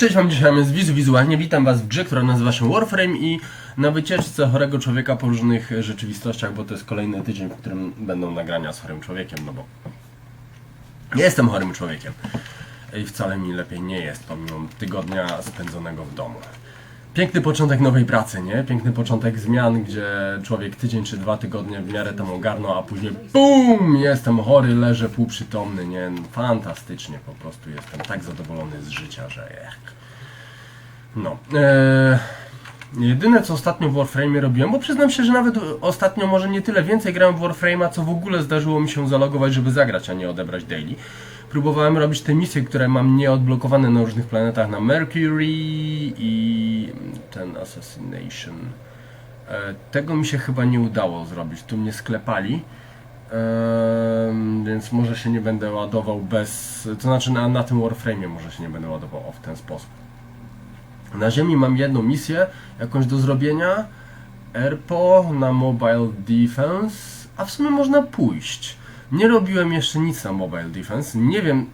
Cześć, mam dzisiaj jest Wizu Wizualnie. Witam Was w grze, która nazywa się Warframe i na wycieczce chorego człowieka po różnych rzeczywistościach, bo to jest kolejny tydzień, w którym będą nagrania z chorym człowiekiem, no bo nie jestem chorym człowiekiem i wcale mi lepiej nie jest, pomimo tygodnia spędzonego w domu. Piękny początek nowej pracy, nie? Piękny początek zmian, gdzie człowiek tydzień czy dwa tygodnie w miarę tam ogarnął, a później BUM! Jestem chory, leżę półprzytomny, nie? Fantastycznie po prostu jestem tak zadowolony z życia, że ech. No. Eee, jedyne co ostatnio w Warframe robiłem, bo przyznam się, że nawet ostatnio może nie tyle więcej grałem w Warframe'a, co w ogóle zdarzyło mi się zalogować, żeby zagrać, a nie odebrać daily. Próbowałem robić te misje, które mam nieodblokowane na różnych planetach, na Mercury i ten Assassination. E, tego mi się chyba nie udało zrobić, tu mnie sklepali. Ehm, więc może się nie będę ładował bez. To znaczy na, na tym Warframe'ie może się nie będę ładował w ten sposób. Na ziemi mam jedną misję, jakąś do zrobienia. ERPO na Mobile Defense, a w sumie można pójść. Nie robiłem jeszcze nic na Mobile Defense. Nie wiem.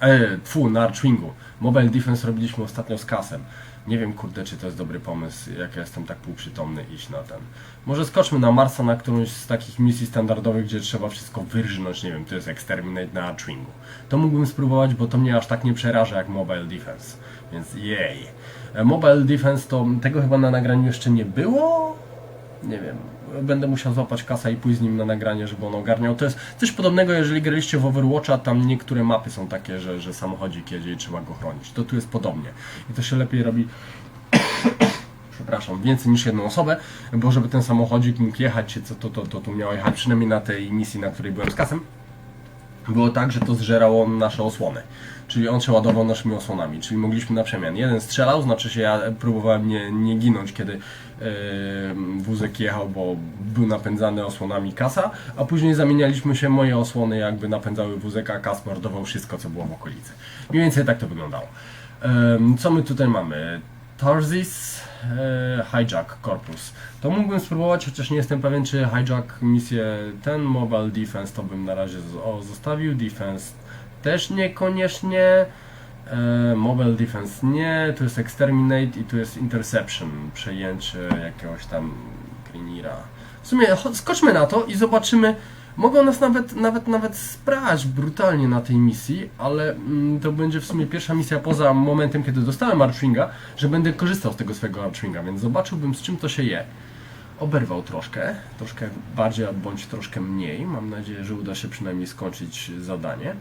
E, tfu, na Archwingu. Mobile Defense robiliśmy ostatnio z kasem. Nie wiem, kurde, czy to jest dobry pomysł, jak ja jestem tak półprzytomny, iść na ten. Może skoczmy na Marsa na którąś z takich misji standardowych, gdzie trzeba wszystko wyrżnąć. Nie wiem, to jest Exterminate na Archwingu. To mógłbym spróbować, bo to mnie aż tak nie przeraża jak Mobile Defense. Więc jej. E, Mobile Defense to tego chyba na nagraniu jeszcze nie było. Nie wiem. Będę musiał złapać kasa i pójść z nim na nagranie, żeby on ogarniał. To jest coś podobnego, jeżeli graliście w Overwatcha, tam niektóre mapy są takie, że, że samochodzik jedzie i trzeba go chronić. To tu jest podobnie. I to się lepiej robi przepraszam, więcej niż jedną osobę, bo żeby ten samochodzik mógł jechać, co to, to, to tu miał jechać, przynajmniej na tej misji, na której byłem z kasem, było tak, że to zżerało nasze osłony. Czyli on się ładował naszymi osłonami, czyli mogliśmy na przemian. Jeden strzelał, znaczy się ja próbowałem nie, nie ginąć, kiedy yy, wózek jechał, bo był napędzany osłonami kasa, a później zamienialiśmy się, moje osłony jakby napędzały wózek, a kas mordował wszystko, co było w okolicy. Mniej więcej tak to wyglądało. Ym, co my tutaj mamy? Tarsis e, Hijack Corpus. To mógłbym spróbować, chociaż nie jestem pewien, czy Hijack misję ten, Mobile Defense to bym na razie zostawił. Defense też niekoniecznie. E, mobile Defense nie, tu jest Exterminate i tu jest Interception, przejęcie jakiegoś tam Greenira. W sumie skoczmy na to i zobaczymy. Mogą nas nawet, nawet, nawet sprać brutalnie na tej misji, ale mm, to będzie w sumie pierwsza misja poza momentem, kiedy dostałem Archwinga, że będę korzystał z tego swojego Archwinga, więc zobaczyłbym z czym to się je. Oberwał troszkę, troszkę bardziej bądź troszkę mniej. Mam nadzieję, że uda się przynajmniej skończyć zadanie.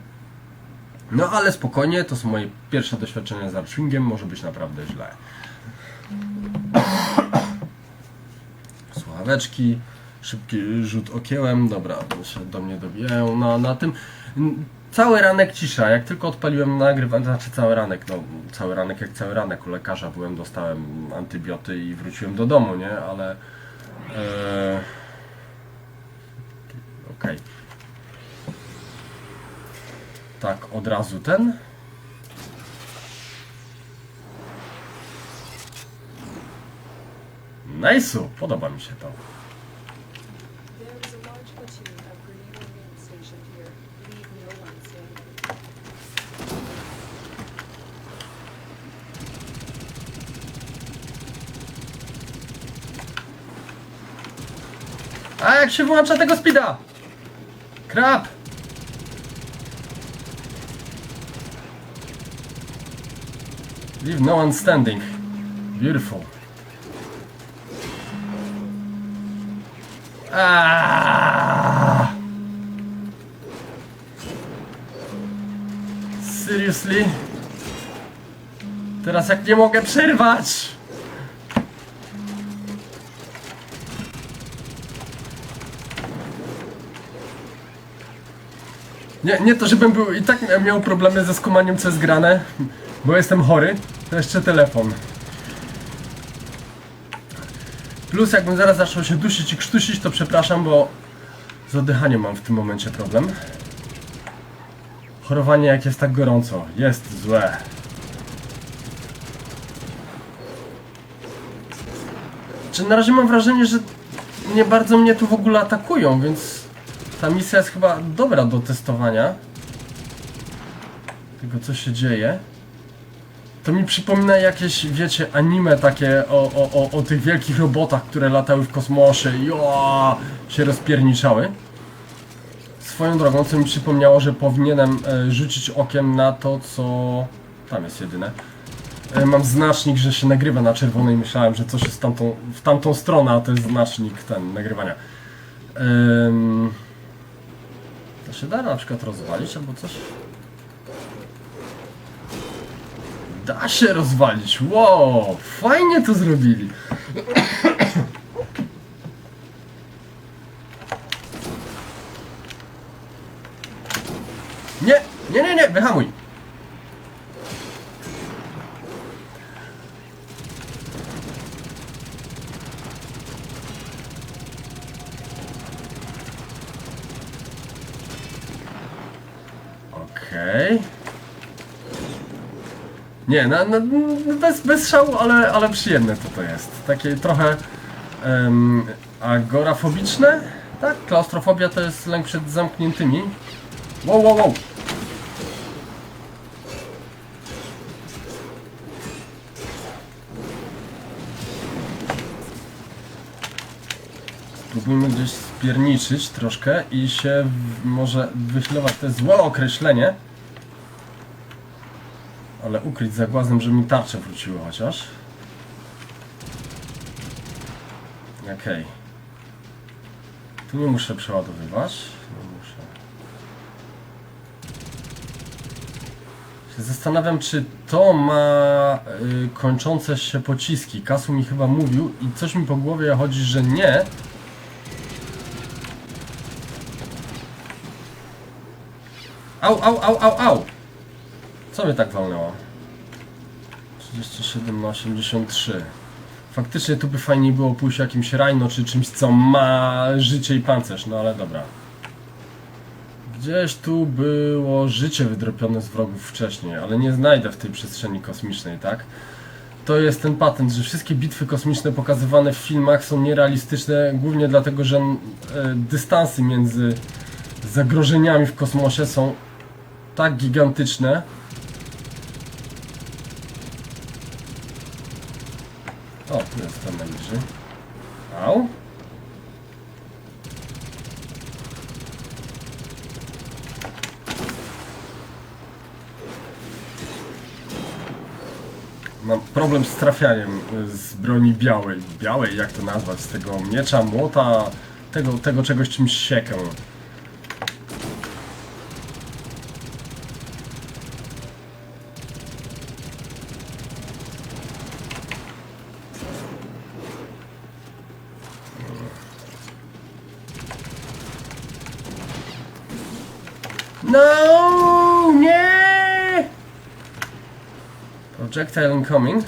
No ale spokojnie, to są moje pierwsze doświadczenia z Archwingiem, może być naprawdę źle. Słuchaweczki, szybki rzut okiełem, dobra, się do mnie dobijają na, na tym. Cały ranek cisza, jak tylko odpaliłem nagrywanie, znaczy cały ranek, no cały ranek jak cały ranek u lekarza byłem, dostałem antybioty i wróciłem do domu, nie, ale... E... Okej. Tak, od razu ten. Nice'u, podoba mi się to. A jak się wyłącza tego speeda? Krap! Leave no one standing. Beautiful. Aaaa! Seriously? Teraz jak nie mogę przerwać! Nie, nie to, żebym był i tak miał problemy ze skumaniem, co jest grane, bo jestem chory, to jeszcze telefon. Plus, jakbym zaraz zaczął się dusić i krztusić, to przepraszam, bo z oddychaniem mam w tym momencie problem. Chorowanie jak jest tak gorąco. Jest złe. Czy na razie mam wrażenie, że nie bardzo mnie tu w ogóle atakują, więc ta misja jest chyba dobra do testowania. Tego co się dzieje. To mi przypomina jakieś, wiecie, anime takie o, o, o, o tych wielkich robotach, które latały w kosmosie i się rozpierniczały. Swoją drogą, co mi przypomniało, że powinienem e, rzucić okiem na to, co... Tam jest jedyne. E, mam znacznik, że się nagrywa na czerwono i myślałem, że coś jest tamtą, w tamtą stronę, a to jest znacznik ten, nagrywania. Ym... Się da na przykład rozwalić albo coś? Da się rozwalić, wow, fajnie to zrobili. Nie, nie, nie, nie, wyhamuj. Okej. Nie, no, no, bez, bez szału, ale, ale przyjemne to to jest. Takie trochę um, agorafobiczne. Tak, klaustrofobia to jest lęk przed zamkniętymi. Wow, wow, wow. Spróbujmy gdzieś spierniczyć troszkę i się może wychwilować. To jest złe określenie. Ale ukryć za głazem, żeby mi tarcze wróciły chociaż. Okej. Tu nie muszę przeładowywać. Nie muszę. Się Zastanawiam, czy to ma y, kończące się pociski. Kasu mi chyba mówił i coś mi po głowie chodzi, że nie. Au, au, au, au, au! Co mnie tak walnęło? 37 na 83. Faktycznie tu by fajniej było pójść jakimś rajno czy czymś, co ma życie i pancerz, no ale dobra. Gdzieś tu było życie wydropione z wrogów wcześniej, ale nie znajdę w tej przestrzeni kosmicznej, tak? To jest ten patent, że wszystkie bitwy kosmiczne pokazywane w filmach są nierealistyczne, głównie dlatego, że e, dystansy między zagrożeniami w kosmosie są tak gigantyczne. O, tu jest tam najbliżej. Au. Mam problem z trafianiem z broni białej. Białej, jak to nazwać? Z tego miecza, młota, tego, tego czegoś czymś siekę. No, nie! Projectile incoming.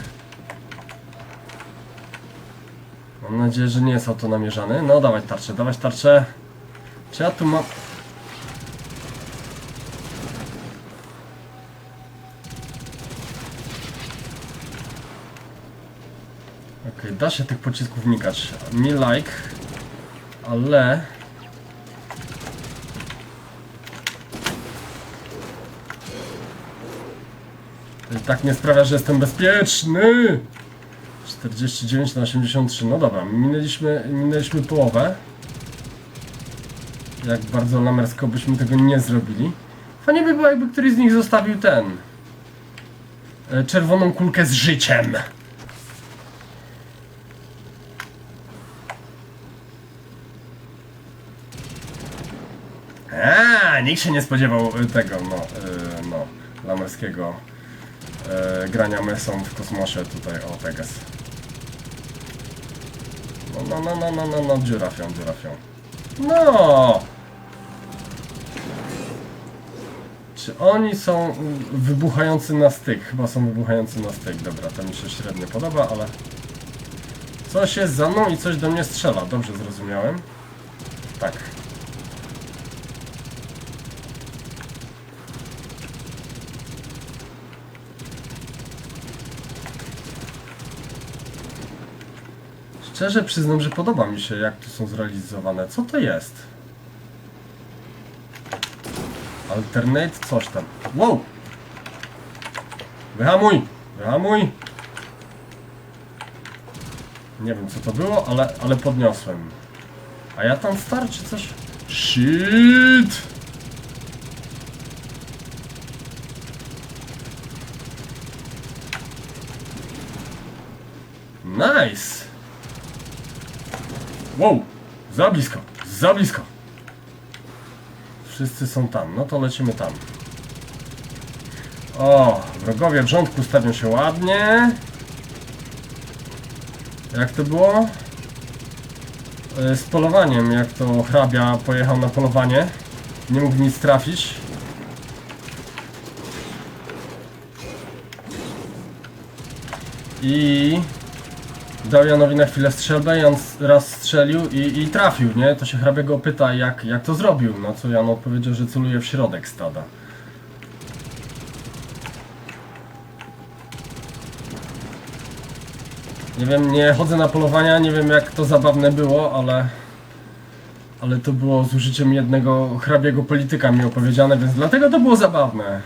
Mam nadzieję, że nie jest auto namierzany. No, dawać tarczę, dawać tarczę. Czy ja tu mam... Okej, da się tych pocisków wnikać. Nie like, ale... tak nie sprawia, że jestem bezpieczny. 49 na 83. No dobra, minęliśmy, minęliśmy połowę. Jak bardzo lamersko byśmy tego nie zrobili. Fajnie by było, jakby któryś z nich zostawił ten. e, Czerwoną kulkę z życiem. A, nikt się nie spodziewał tego, no, e, no, lamerskiego e, grania mesą w kosmosie tutaj, o Teges. No, no, no, no, no, no, no, dziurafią, dziurafią. No! Czy oni są wybuchający na styk? Chyba są wybuchający na styk. Dobra, to mi się średnio podoba, ale... Coś jest za mną i coś do mnie strzela. Dobrze zrozumiałem? Tak. Szczerze przyznam, że podoba mi się jak tu są zrealizowane. Co to jest? Alternate coś tam. Wow! Wyhamuj! Wyhamuj! Nie wiem co to było, ale, ale podniosłem. A ja tam starczy coś? Shit! Nice! Wow! Za blisko! Za blisko! Wszyscy są tam, no to lecimy tam. O, wrogowie w rządku stawią się ładnie. Jak to było? E, Z polowaniem, jak to hrabia pojechał na polowanie. Nie mógł nic trafić. I dał Janowi na chwilę strzelbę, Jan raz strzelił i, i trafił, nie? To się hrabia go pyta, jak, jak to zrobił, na co Jan odpowiedział, że celuje w środek stada. Nie wiem, nie chodzę na polowania, nie wiem jak to zabawne było, ale... Ale to było z użyciem jednego hrabiego polityka mi opowiedziane, więc dlatego to było zabawne.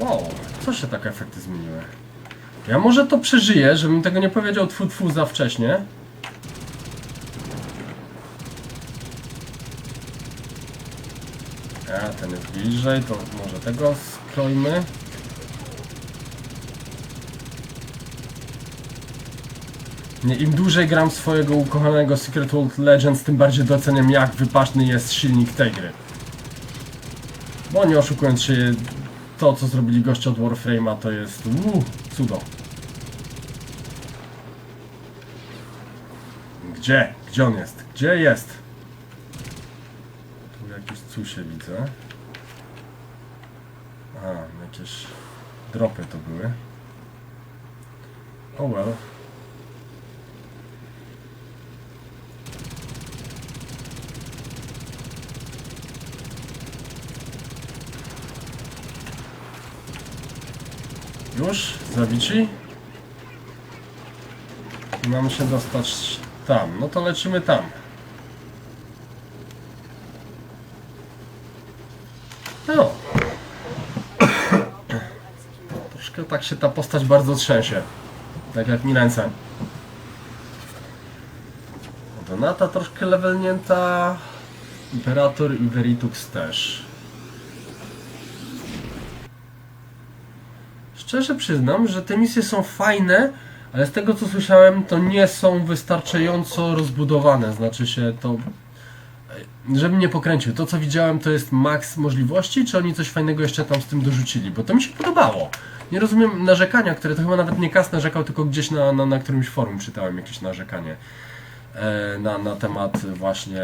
Wow, co się tak efekty zmieniły? Ja może to przeżyję, żebym tego nie powiedział tfu tfu za wcześnie. A, ten jest bliżej, to może tego skrojmy. Nie, im dłużej gram swojego ukochanego Secret World Legends, tym bardziej doceniam jak wypaczny jest silnik tej gry. Bo nie oszukując się, to co zrobili goście od Warframe'a to jest uu, cudo. Gdzie? Gdzie on jest? Gdzie jest? Tu jakieś cusie widzę. A, jakieś dropy to były. Oh well. Już? Zabici? I mamy się dostać tam. No to lecimy tam. No. Troszkę tak się ta postać bardzo trzęsie. Tak jak mi. Donata troszkę levelnięta. Imperator i Veritux też. Szczerze przyznam, że te misje są fajne, ale z tego co słyszałem, to nie są wystarczająco rozbudowane. Znaczy się to. Żebym nie pokręcił, to co widziałem to jest maks możliwości, czy oni coś fajnego jeszcze tam z tym dorzucili? Bo to mi się podobało. Nie rozumiem narzekania, które to chyba nawet nie Kas narzekał, tylko gdzieś na, na, na którymś forum czytałem jakieś narzekanie na, na temat właśnie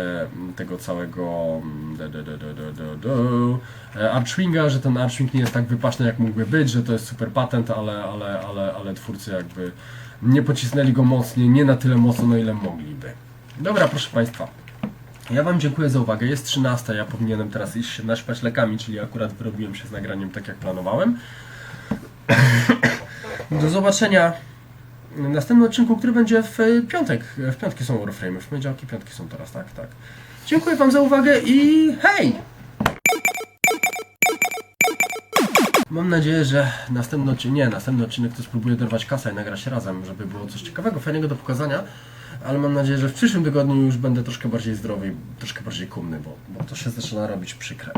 tego całego mm, e, Archwinga, że ten Archwing nie jest tak wypaczny jak mógłby być, że to jest super patent, ale, ale, ale, ale twórcy jakby nie pocisnęli go mocniej, nie na tyle mocno, ile mogliby. Dobra, proszę Państwa. Ja Wam dziękuję za uwagę. Jest 13, ja powinienem teraz iść się naśpać lekami, czyli akurat wyrobiłem się z nagraniem tak jak planowałem. Do zobaczenia następnym odcinku, który będzie w e, piątek. W piątki są Warframe, w poniedziałki piątki są teraz, tak, tak. Dziękuję Wam za uwagę i hej! Mam nadzieję, że następny odcinek, nie, następny odcinek to spróbuję dorwać kasę i nagrać razem, żeby było coś ciekawego, fajnego do pokazania, ale mam nadzieję, że w przyszłym tygodniu już będę troszkę bardziej zdrowy i troszkę bardziej kumny, bo, bo to się zaczyna robić przykre.